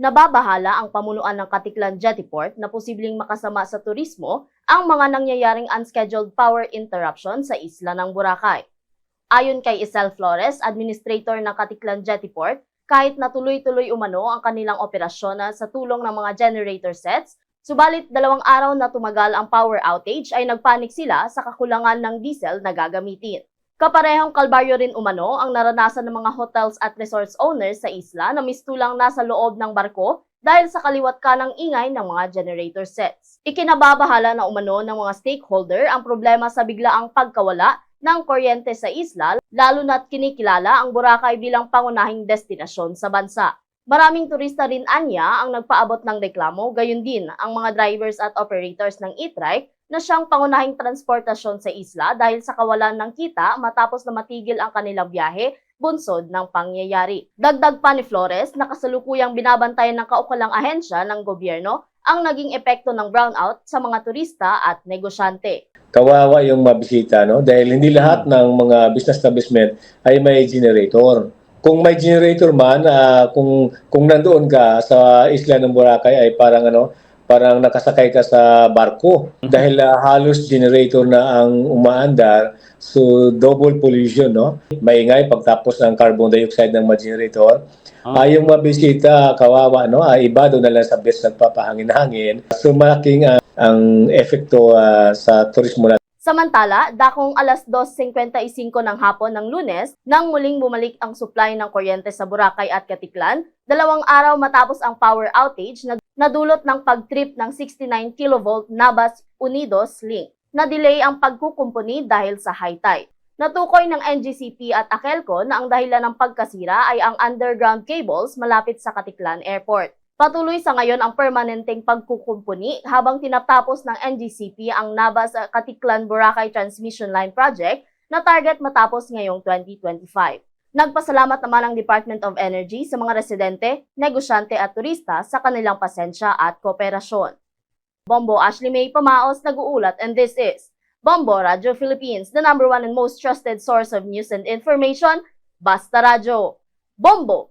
Nababahala ang pamunuan ng Katiklan Jettyport na posibleng makasama sa turismo ang mga nangyayaring unscheduled power interruption sa isla ng Boracay. Ayon kay Isel Flores, administrator ng Katiklan Jettyport, kahit natuloy-tuloy umano ang kanilang operasyon sa tulong ng mga generator sets, subalit dalawang araw na tumagal ang power outage ay nagpanik sila sa kakulangan ng diesel na gagamitin. Kaparehong kalbaryo rin umano ang naranasan ng mga hotels at resorts owners sa isla na mistulang nasa loob ng barko dahil sa kaliwat ka ng ingay ng mga generator sets. Ikinababahala na umano ng mga stakeholder ang problema sa biglaang pagkawala ng kuryente sa isla, lalo na't kinikilala ang Boracay bilang pangunahing destinasyon sa bansa. Maraming turista rin anya ang nagpaabot ng reklamo, gayon din ang mga drivers at operators ng e-trike na siyang pangunahing transportasyon sa isla dahil sa kawalan ng kita matapos na matigil ang kanilang biyahe bunsod ng pangyayari. Dagdag pa ni Flores na kasalukuyang binabantayan ng kaukulang ahensya ng gobyerno ang naging epekto ng brownout sa mga turista at negosyante. kawawa yung mabisita, no? Dahil hindi lahat ng mga business establishment ay may generator. Kung may generator man, ah, kung kung nandoon ka sa isla ng Boracay ay parang ano, parang nakasakay ka sa barko dahil ah, halos generator na ang umaandar so double pollution no maingay pagtapos ng carbon dioxide ng generator Ah, yung mga bisita, kawawa, no? Ah, iba doon na lang sa best nagpapahangin-hangin. So, malaking ah, ang epekto ah, sa turismo natin. Samantala, dakong alas 2.55 ng hapon ng lunes, nang muling bumalik ang supply ng kuryente sa Boracay at Katiklan, dalawang araw matapos ang power outage na nadulot ng pag-trip ng 69 kV Navas Unidos link. Na-delay ang pagkukumpuni dahil sa high tide. Natukoy ng NGCP at AKELCO na ang dahilan ng pagkasira ay ang underground cables malapit sa Katiklan Airport. Patuloy sa ngayon ang permanenteng pagkukumpuni habang tinatapos ng NGCP ang Navas uh, Katiklan Boracay Transmission Line Project na target matapos ngayong 2025. Nagpasalamat naman ang Department of Energy sa mga residente, negosyante at turista sa kanilang pasensya at kooperasyon. Bombo Ashley May Pamaos nag-uulat and this is Bombo Radio Philippines, the number one and most trusted source of news and information, Basta Radio. Bombo!